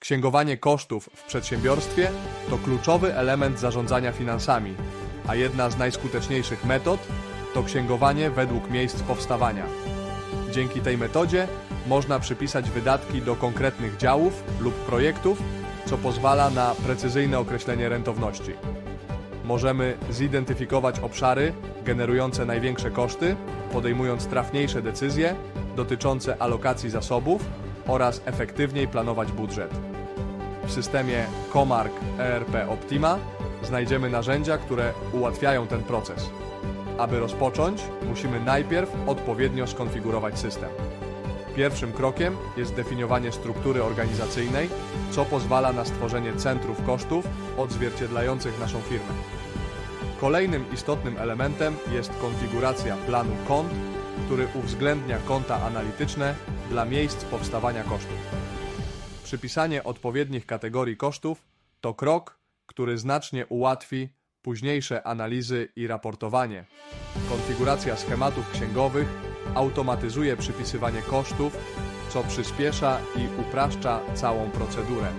Księgowanie kosztów w przedsiębiorstwie to kluczowy element zarządzania finansami, a jedna z najskuteczniejszych metod to księgowanie według miejsc powstawania. Dzięki tej metodzie można przypisać wydatki do konkretnych działów lub projektów, co pozwala na precyzyjne określenie rentowności. Możemy zidentyfikować obszary generujące największe koszty, podejmując trafniejsze decyzje dotyczące alokacji zasobów oraz efektywniej planować budżet. W systemie Comark ERP Optima znajdziemy narzędzia, które ułatwiają ten proces. Aby rozpocząć, musimy najpierw odpowiednio skonfigurować system. Pierwszym krokiem jest definiowanie struktury organizacyjnej, co pozwala na stworzenie centrów kosztów odzwierciedlających naszą firmę. Kolejnym istotnym elementem jest konfiguracja planu kont, który uwzględnia konta analityczne dla miejsc powstawania kosztów. Przypisanie odpowiednich kategorii kosztów to krok, który znacznie ułatwi późniejsze analizy i raportowanie. Konfiguracja schematów księgowych automatyzuje przypisywanie kosztów, co przyspiesza i upraszcza całą procedurę.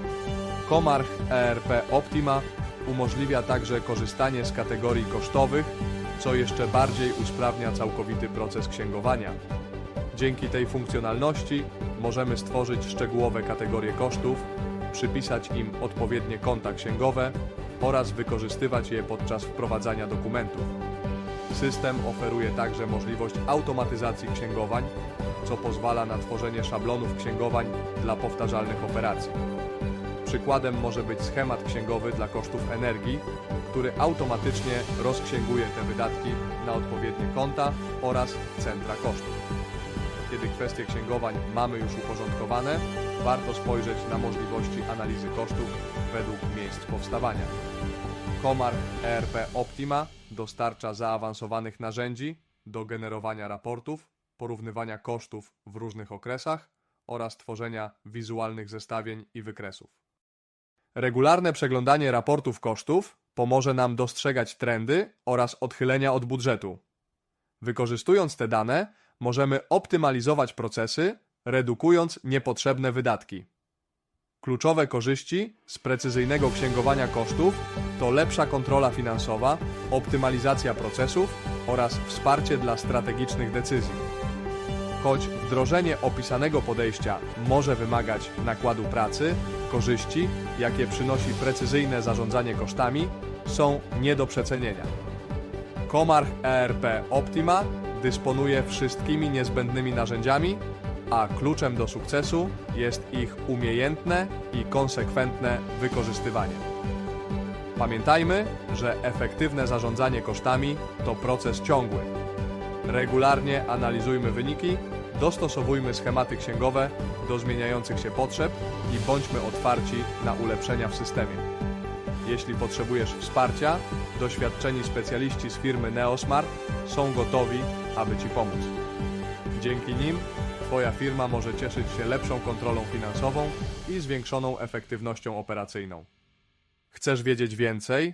Comarch ERP Optima umożliwia także korzystanie z kategorii kosztowych, co jeszcze bardziej usprawnia całkowity proces księgowania. Dzięki tej funkcjonalności możemy stworzyć szczegółowe kategorie kosztów, przypisać im odpowiednie konta księgowe oraz wykorzystywać je podczas wprowadzania dokumentów. System oferuje także możliwość automatyzacji księgowań, co pozwala na tworzenie szablonów księgowań dla powtarzalnych operacji. Przykładem może być schemat księgowy dla kosztów energii, który automatycznie rozksięguje te wydatki na odpowiednie konta oraz centra kosztów. Kiedy kwestie księgowań mamy już uporządkowane, warto spojrzeć na możliwości analizy kosztów według miejsc powstawania. Comarch ERP Optima dostarcza zaawansowanych narzędzi do generowania raportów, porównywania kosztów w różnych okresach oraz tworzenia wizualnych zestawień i wykresów. Regularne przeglądanie raportów kosztów pomoże nam dostrzegać trendy oraz odchylenia od budżetu. Wykorzystując te dane, możemy optymalizować procesy, redukując niepotrzebne wydatki. Kluczowe korzyści z precyzyjnego księgowania kosztów to lepsza kontrola finansowa, optymalizacja procesów oraz wsparcie dla strategicznych decyzji. Choć wdrożenie opisanego podejścia może wymagać nakładu pracy, korzyści, jakie przynosi precyzyjne zarządzanie kosztami, są nie do przecenienia. Comarch ERP Optima dysponuje wszystkimi niezbędnymi narzędziami, a kluczem do sukcesu jest ich umiejętne i konsekwentne wykorzystywanie. Pamiętajmy, że efektywne zarządzanie kosztami to proces ciągły. Regularnie analizujmy wyniki, dostosowujmy schematy księgowe do zmieniających się potrzeb i bądźmy otwarci na ulepszenia w systemie. Jeśli potrzebujesz wsparcia, doświadczeni specjaliści z firmy Neosmart są gotowi, aby Ci pomóc. Dzięki nim Twoja firma może cieszyć się lepszą kontrolą finansową i zwiększoną efektywnością operacyjną. Chcesz wiedzieć więcej?